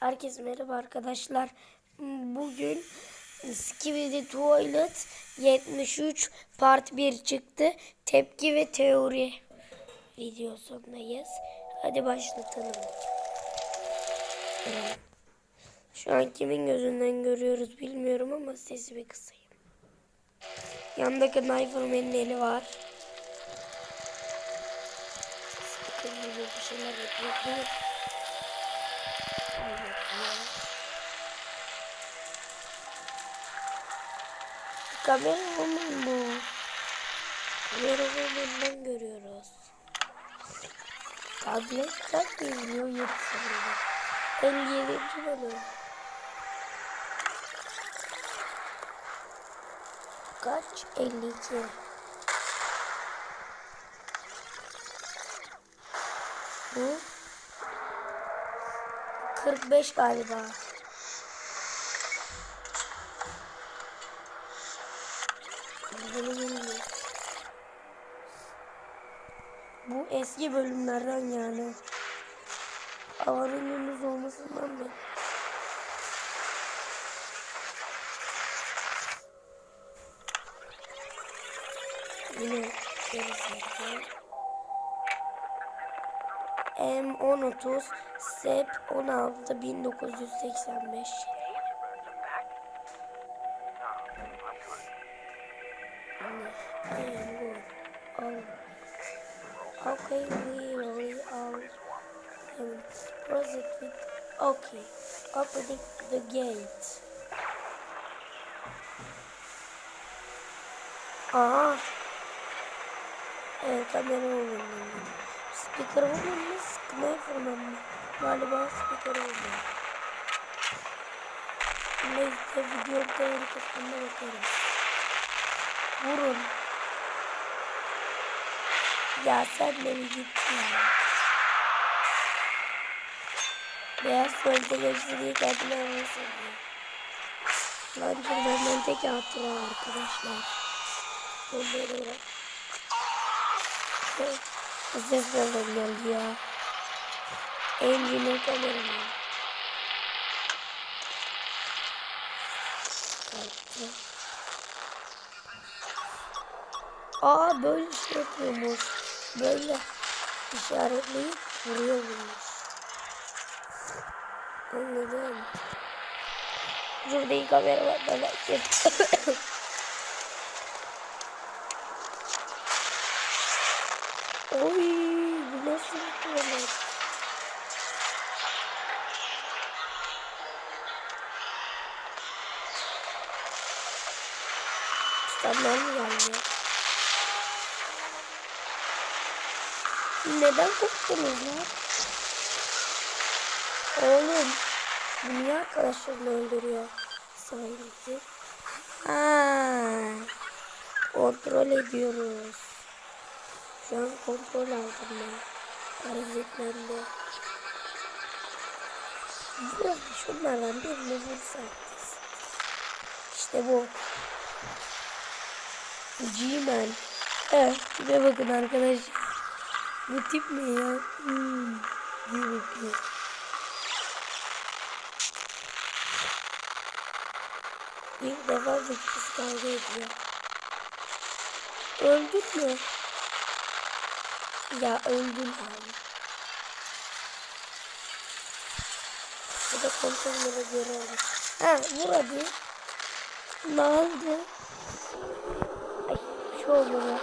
Herkese merhaba arkadaşlar. Bugün Skibidi Toilet 73 Part 1 çıktı. Tepki ve teori videosundayız. Hadi başlatalım. Şu an kimin gözünden görüyoruz bilmiyorum ama sesi bir kısayım. Yanındaki Knife'ın eli var. Bir şeyler yapıyor. Kamera woman bu. Kamera woman'dan görüyoruz. Tabletten mi izliyor yetişimde? 57. bölüm. Kaç? 52. Bu 45 galiba. Bu eski bölümlerden yani. Gündüz olmasından beri. Yine gerisi. M1030 SEP 16 1985 Okay, we really all um, proceed okay. Opening the gate. Aa. Evet kamera olmalı. Speaker olmalı. Sniper olmalı. Galiba speaker olmalı. Neyse video değeri kısmında bakarız. Vurun. Ya sen bir git ya. Beyaz geçti diye kendine anlasın diye. Lan benden tek hatıra arkadaşlar. Onları bırak. Ses nereden geldi ya? Engine'in kameraman. Kalktı. Aa böyle şey yapıyormuş. Böyle işaretleyip vuruyormuş. Anladım. Şurada iyi kamera var. Ben. Oy bu nasıl bir tuvalet? Mı geldi? Neden korktunuz lan? Oğlum. Niye arkadaşlarını öldürüyor? Sahibizi. Ha. Kontrol ediyoruz. Şu an kontrol aldım ben. Parazitlendi. Vur şunlardan birini vursak. İşte bu. G-Man. Evet, tipe bakın arkadaşlar. Bu tip ne ya? Hmm. Bakıyor. İlk defa bir kız kavga ediyor. Öldün mü? Ya öldün abi. Bu da kontrolüne göre olur. Ha vur hadi. Ne oldu? Ay bir şey oldu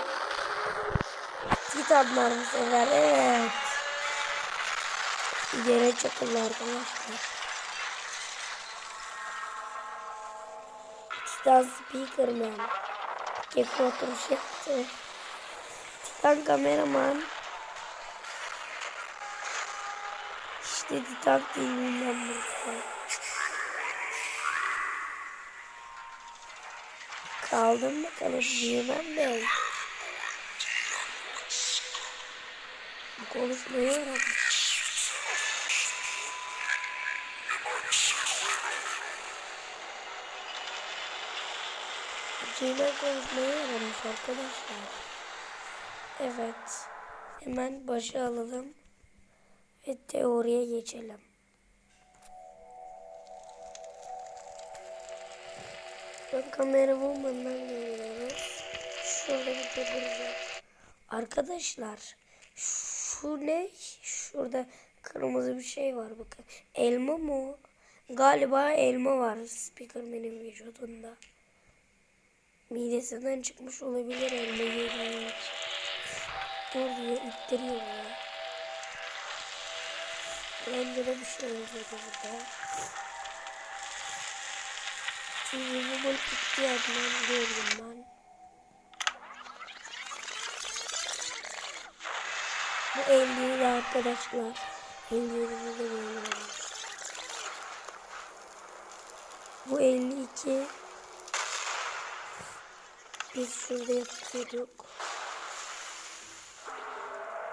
mu? Titanlar bu sefer evet. Yere çakıldı arkadaşlar. Titan Speakerman. Gecko oturuş yaptı. Titan kameraman. İşte Titan TV'den burada. Kaldım bakalım Cimen Bey. Konuşmayı öğrenmiş. Konuşmayı öğrenmiş arkadaşlar. Evet. Hemen başa alalım. Ve teoriye geçelim. Ben kamera bulmadan geliyorum. Şurada bir duracağım. Arkadaşlar. Şu ne? Şurada kırmızı bir şey var bakın. Elma mı? Galiba elma var Speakerman'in vücudunda. Midesinden çıkmış olabilir elma için. Dur diyor ittiriyor ya. Bence bir şey olacak burada. TV Woman itti adından gördüm ben. Bu 50'yi arkadaşlar. 50'yi de beğeniyoruz. Bu 52. Biz şurada yapıyorduk.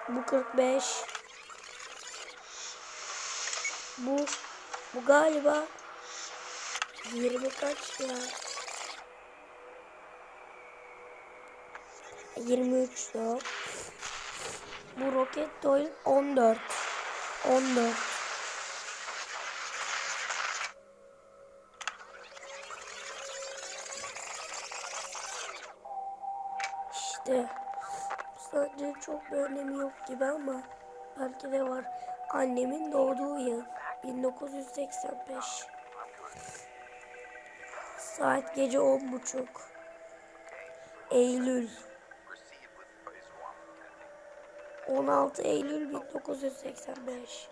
Bu 45. Bu bu galiba 20 kaç ya? 23 da. Bu roket doyl 14. 14. İşte sadece çok bir önemi yok gibi ama belki de var. Annemin doğduğu yıl 1985. Saat gece on buçuk. Eylül. 16 Eylül 1985.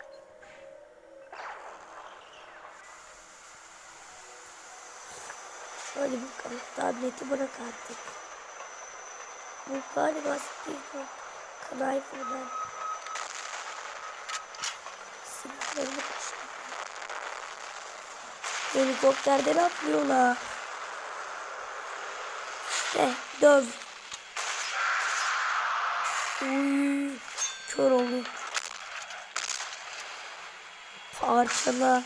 Hadi bakalım tableti bırak artık. Bu galiba speaker Knife'den silahlarını kuşatıyor. Helikopterden atlıyorlar. İşte döv. Uy, kör oldu. Parçala.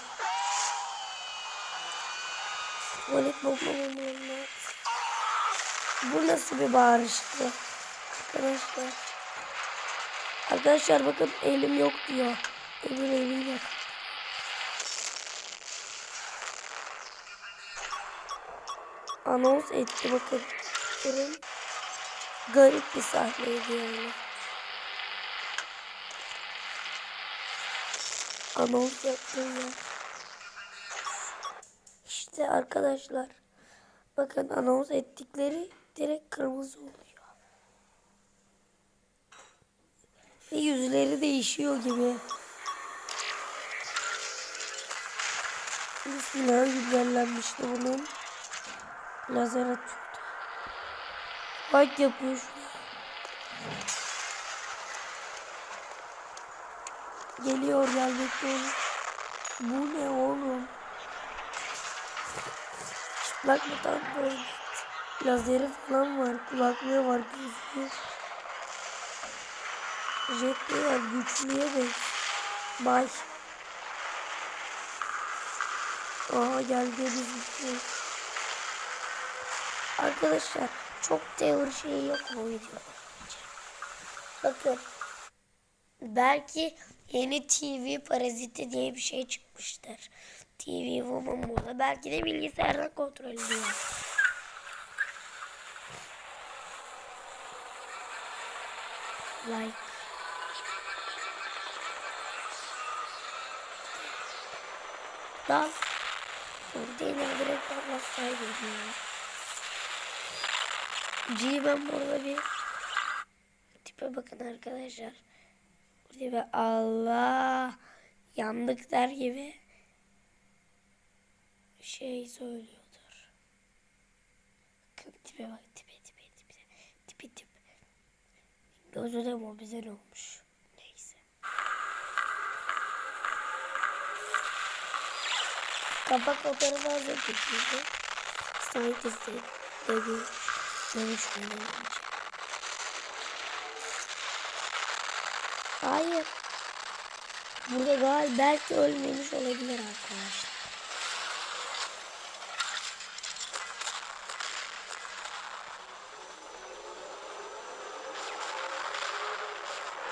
Tuvalet bombalarından. Bu nasıl bir bağırıştı? Arkadaşlar. Arkadaşlar bakın elim yok diyor. Öbür eliyle. Anons etti bakın. Garip bir sahneydi yani. Anons yaptım ya. İşte arkadaşlar. Bakın anons ettikleri direkt kırmızı oluyor. Ve yüzleri değişiyor gibi. Silahı güzellenmişti bunun. Lazer atıyordu. Bak yapıyor şunu. Geliyor gelmekte olur. Bu ne oğlum? Çıplak mutant böyle. Lazeri falan var. Kulaklığı var. Gözlüğü. Jetli var. Güçlüye de. Bay. Aa geldi bizimki. Arkadaşlar çok teori şeyi yok bu videoda. Bakın. Belki yeni TV paraziti diye bir şey çıkmıştır. TV Woman burada. Belki de bilgisayardan kontrol ediyor. Like. Dal. Orada direkt atlasaydı ya. G ben burada bir tipe bakın arkadaşlar. Bir Allah yandık der gibi şey söylüyordur. Bakın tipe bak tipe tipe tipe tipe tipe. Gözü de mobizel olmuş. Neyse. Kapak fotoğrafı hazır tutuldu. Scientist dedi. Görüşmeler önce. Hayır. Burada galiba belki ölmemiş olabilir arkadaşlar.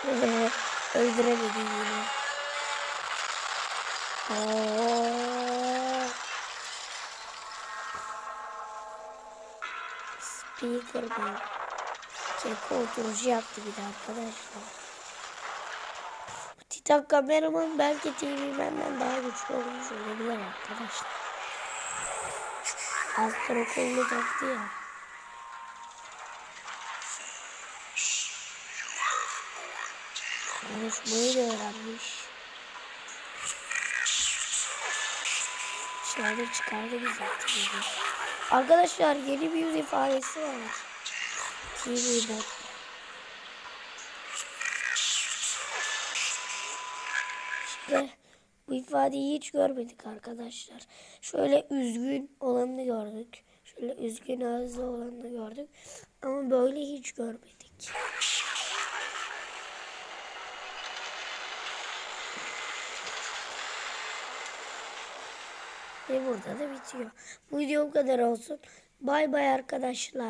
Öldüremedi yine. Oo. Tepeyi kırmayın. Keko oturucu yaptı bir de arkadaşlar. Titan kameraman belki TV daha güçlü olmuş olabilir arkadaşlar. Alttan okulunu taktı ya. Konuşmayı da öğrenmiş. Dışarıda çıkardı TV'de. Arkadaşlar yeni bir yüz ifadesi var. TV'de. İşte bu ifadeyi hiç görmedik arkadaşlar. Şöyle üzgün olanını gördük. Şöyle üzgün ağızlı olanını gördük. Ama böyle hiç görmedik. Ve burada da bitiyor. Bu video bu kadar olsun. Bay bay arkadaşlar.